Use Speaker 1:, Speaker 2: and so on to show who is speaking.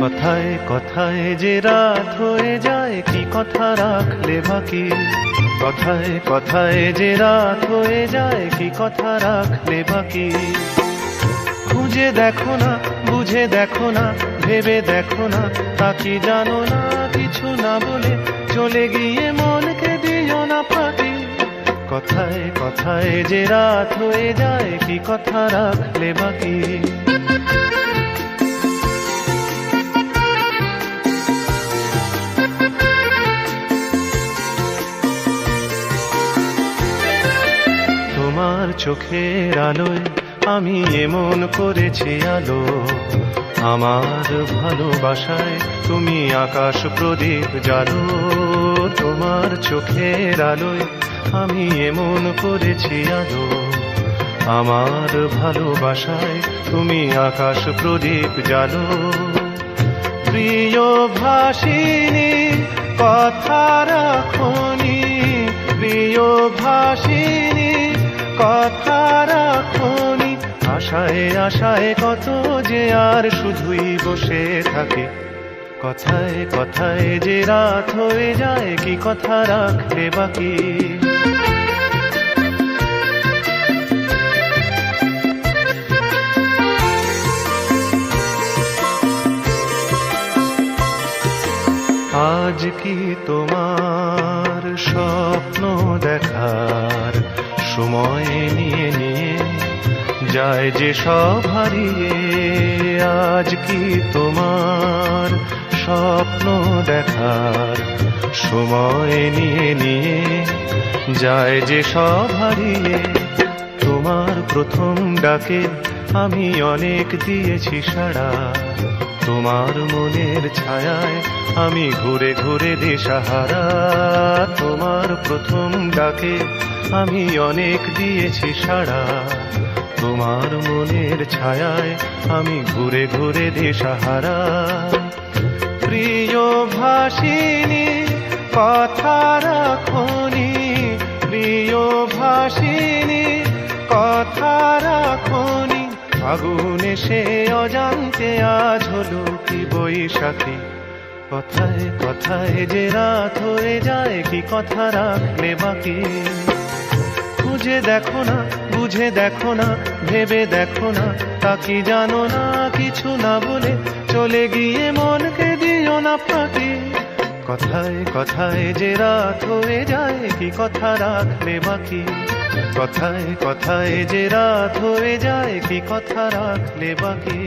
Speaker 1: কথায় কথায় যে রাত হয়ে যায়, কি কথা রাখলে বাকি? কথায় কথায় যে রাত হয়ে যায়, কি কথা রাখলে বাকি? খুঁজে দেখো না, বুঝে দেখো না, ভেবে দেখো না, তা কি জানো না? কিছু না বলে চলে গিয়ে মনকে দিও না ফাঁকি কথায় কথায় যে রাত হয়ে যায়, কি কথা রাখলে বাকি? চোখের আলোয় আমি এমন করেছি আলো। আমার ভালোবাসায় তুমি আকাশ প্রদীপ জালো। তোমার চোখের আলোয় আমি এমন করেছি আলো। আমার ভালোবাসায় তুমি আকাশ প্রদীপ জালো। প্রিয় ভাসিনী, কথা রাখনি প্রিয় ভাসিনী কথা রাখনি। আশায় আশায় কত যে আর শুধুই বসে থাকে। কথায় কথায় যে রাত হয়ে যায়, কি কথা রাখলে বাকি? আজ কি তোমার স্বপ্ন দেখার সময় নিয়ে নিয়ে যায় যে সব হারিয়ে, আজ কি তোমার স্বপ্ন দেখার? সময় নিয়ে নিয়ে যায় যে সব হারিয়ে, তোমার প্রথম ডাকে আমি অনেক দিয়েছি সাড়া। তোমার মনের ছায়ায় আমি ঘুরে ঘুরে দিশাহারা। তোমার প্রথম ডাকে আমি অনেক দিয়েছি সাড়া। তোমার মনের ছায়ায় আমি ঘুরে ঘুরে দিশাহারা প্রিয় ভাসিনী, কথা রাখনি। প্রিয় ভাসিনী, কথা রাখনি। আগুনে সে অজান্তে আজ হলো কি বৈশাখী। কথায় কথায় যে রাত হয়ে যায়, কি কথা রাখলে বাকি? খুঁজে দেখো না, বুঝে দেখো না, ভেবে দেখো না, তা কি জানো না, কিছু না বলে চলে গিয়ে মনকে দিও না ফাঁকি। কথায় কথায় যে রাত হয়ে যায়, কি কথা রাখলে বাকি? কথায় কথায় যে রাত হয়ে যায়, কি কথা রাখলে বাকি?